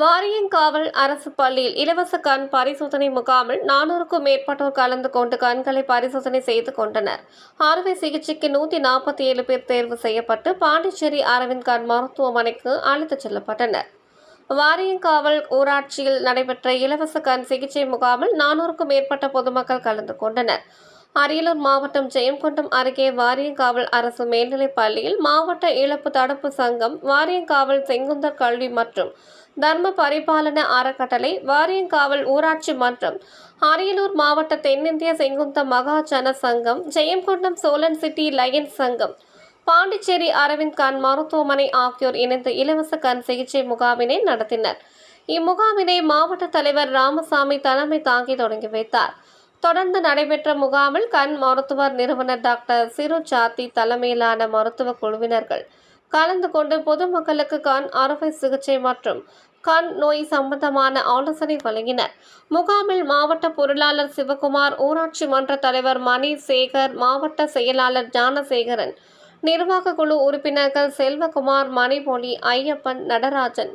வாரியங்காவல் அரசு பள்ளியில் இலவச கண் பரிசோதனை முகாமில் நானூறுக்கும் மேற்பட்டோர் கலந்து கொண்டு கண்களை பரிசோதனை செய்து கொண்டனர். அறுவை சிகிச்சைக்கு நூற்றி நாற்பத்தி ஏழு பேர் தேர்வு செய்யப்பட்டு பாண்டிச்சேரி அரவிந்த் கண் மருத்துவமனைக்கு அழைத்துச் செல்லப்பட்டனர். வாரியங்காவல் ஊராட்சியில் நடைபெற்ற இலவச கண் சிகிச்சை முகாமில் நானூறுக்கும் மேற்பட்ட பொதுமக்கள் கலந்து கொண்டனர். அரியலூர் மாவட்டம் ஜெயங்கொண்டம் அருகே வாரியங்காவல் அரசு மேல்நிலைப் பள்ளியில் மாவட்ட இழப்பு தடுப்பு சங்கம் வாரியங்காவல் செங்குந்தர் கல்வி மற்றும் தர்ம பரிபாலன அறக்கட்டளை வாரியங்காவல் ஊராட்சி மன்றம் அரியலூர் மாவட்ட தென்னிந்திய செங்குந்த மகாஜன சங்கம் ஜெயங்கொண்டம் சோழன் சிட்டி லயன்ஸ் சங்கம் பாண்டிச்சேரி அரவிந்த் கண் மருத்துவமனை ஆகியோர் இணைந்து இலவச கண் சிகிச்சை முகாமினை நடத்தினர். இம்முகாமினை மாவட்ட தலைவர் ராமசாமி தலைமை தாங்கி தொடங்கி வைத்தார். தொடர்ந்து நடைபெற்ற முகாமில் கண் மருத்துவர் நிறுவனர் டாக்டர் சிறு சாத்தி தலைமையிலான மருத்துவ குழுவினர்கள் கலந்து கொண்டு பொதுமக்களுக்கு கண் அறுவை சிகிச்சை மற்றும் கண் நோய் சம்பந்தமான ஆலோசனை வழங்கினர். முகாமில் மாவட்ட பொருளாளர் சிவகுமார் ஊராட்சி மன்ற தலைவர் மணி சேகர் மாவட்ட செயலாளர் ஞானசேகரன் நிர்வாக குழு உறுப்பினர்கள் செல்வகுமார் மணிமொழி ஐயப்பன் நடராஜன்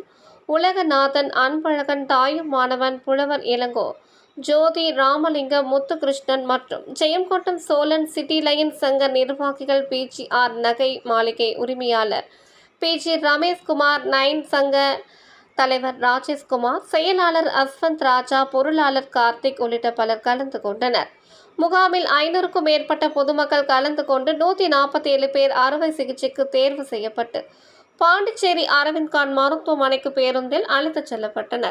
உலகநாதன் அன்பழகன் தாயும் மாணவன் புலவர் இளங்கோ ஜோதி ராமலிங்கம் முத்துகிருஷ்ணன் மற்றும் ஜெயங்கோட்டம் சோழன் சிட்டி லைன் சங்க நிர்வாகிகள் பிஜிஆர் நகை மாளிகை உரிமையாளர். பிஜி ரமேஷ்குமார் நைன் சங்க தலைவர் ராஜேஷ்குமார் செயலாளர் அஸ்வந்த் ராஜா பொருளாளர் கார்த்திக் உள்ளிட்ட பலர் கலந்து கொண்டனர். முகாமில் ஐநூறுக்கும் மேற்பட்ட பொதுமக்கள் கலந்து கொண்டு நூற்றி நாற்பத்தி ஏழு பேர் அறுவை சிகிச்சைக்கு தேர்வு செய்யப்பட்டு பாண்டிச்சேரி அரவிந்த் கான் மருத்துவமனைக்கு பேருந்தில் அழைத்துச் செல்லப்பட்டனர்.